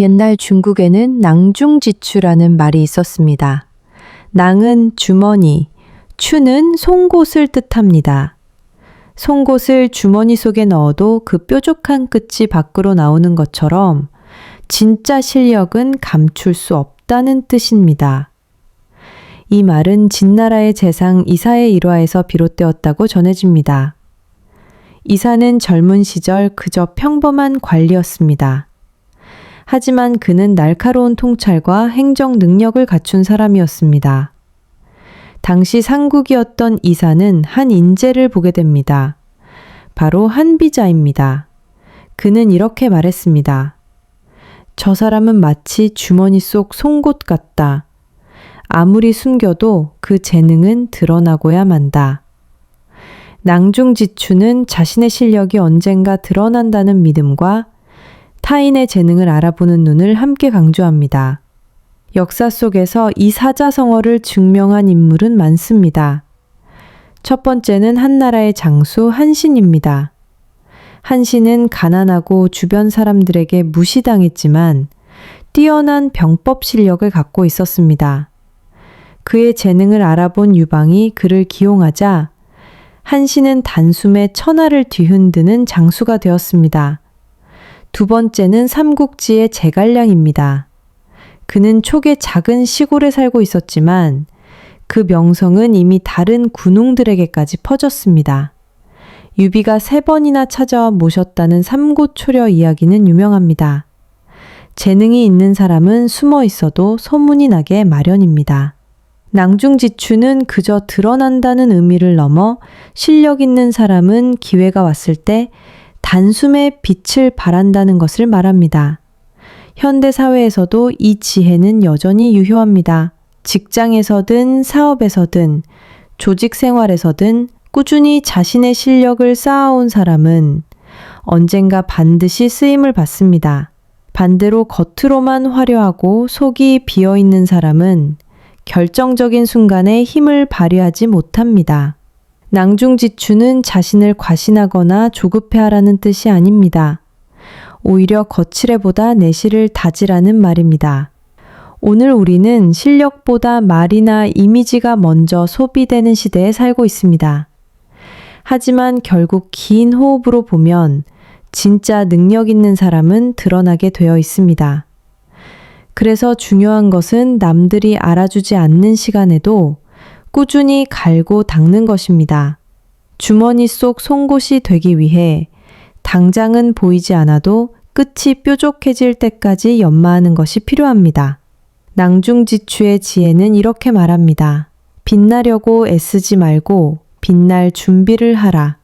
옛날 중국에는 낭중지추라는 말이 있었습니다. 낭은 주머니, 추는 송곳을 뜻합니다. 송곳을 주머니 속에 넣어도 그 뾰족한 끝이 밖으로 나오는 것처럼 진짜 실력은 감출 수 없다는 뜻입니다. 이 말은 진나라의 재상 이사의 일화에서 비롯되었다고 전해집니다. 이사는 젊은 시절 그저 평범한 관리였습니다. 하지만 그는 날카로운 통찰과 행정 능력을 갖춘 사람이었습니다. 당시 상국이었던 이사는 한 인재를 보게 됩니다. 바로 한비자입니다. 그는 이렇게 말했습니다. 저 사람은 마치 주머니 속 송곳 같다. 아무리 숨겨도 그 재능은 드러나고야 만다. 낭중지추는 자신의 실력이 언젠가 드러난다는 믿음과 타인의 재능을 알아보는 눈을 함께 강조합니다. 역사 속에서 이 사자성어를 증명한 인물은 많습니다. 첫 번째는 한나라의 장수 한신입니다. 한신은 가난하고 주변 사람들에게 무시당했지만 뛰어난 병법 실력을 갖고 있었습니다. 그의 재능을 알아본 유방이 그를 기용하자 한신은 단숨에 천하를 뒤흔드는 장수가 되었습니다. 두 번째는 삼국지의 제갈량입니다. 그는 촉의 작은 시골에 살고 있었지만 그 명성은 이미 다른 군웅들에게까지 퍼졌습니다. 유비가 세 번이나 찾아와 모셨다는 삼고초려 이야기는 유명합니다. 재능이 있는 사람은 숨어 있어도 소문이 나게 마련입니다. 낭중지추는 그저 드러난다는 의미를 넘어 실력 있는 사람은 기회가 왔을 때 단숨에 빛을 발한다는 것을 말합니다. 현대 사회에서도 이 지혜는 여전히 유효합니다. 직장에서든 사업에서든 조직 생활에서든 꾸준히 자신의 실력을 쌓아온 사람은 언젠가 반드시 쓰임을 받습니다. 반대로 겉으로만 화려하고 속이 비어 있는 사람은 결정적인 순간에 힘을 발휘하지 못합니다. 낭중지추는 자신을 과신하거나 조급해하라는 뜻이 아닙니다. 오히려 거칠애보다 내실을 다지라는 말입니다. 오늘 우리는 실력보다 말이나 이미지가 먼저 소비되는 시대에 살고 있습니다. 하지만 결국 긴 호흡으로 보면 진짜 능력 있는 사람은 드러나게 되어 있습니다. 그래서 중요한 것은 남들이 알아주지 않는 시간에도 꾸준히 갈고 닦는 것입니다. 주머니 속 송곳이 되기 위해 당장은 보이지 않아도 끝이 뾰족해질 때까지 연마하는 것이 필요합니다. 낭중지추의 지혜는 이렇게 말합니다. 빛나려고 애쓰지 말고 빛날 준비를 하라.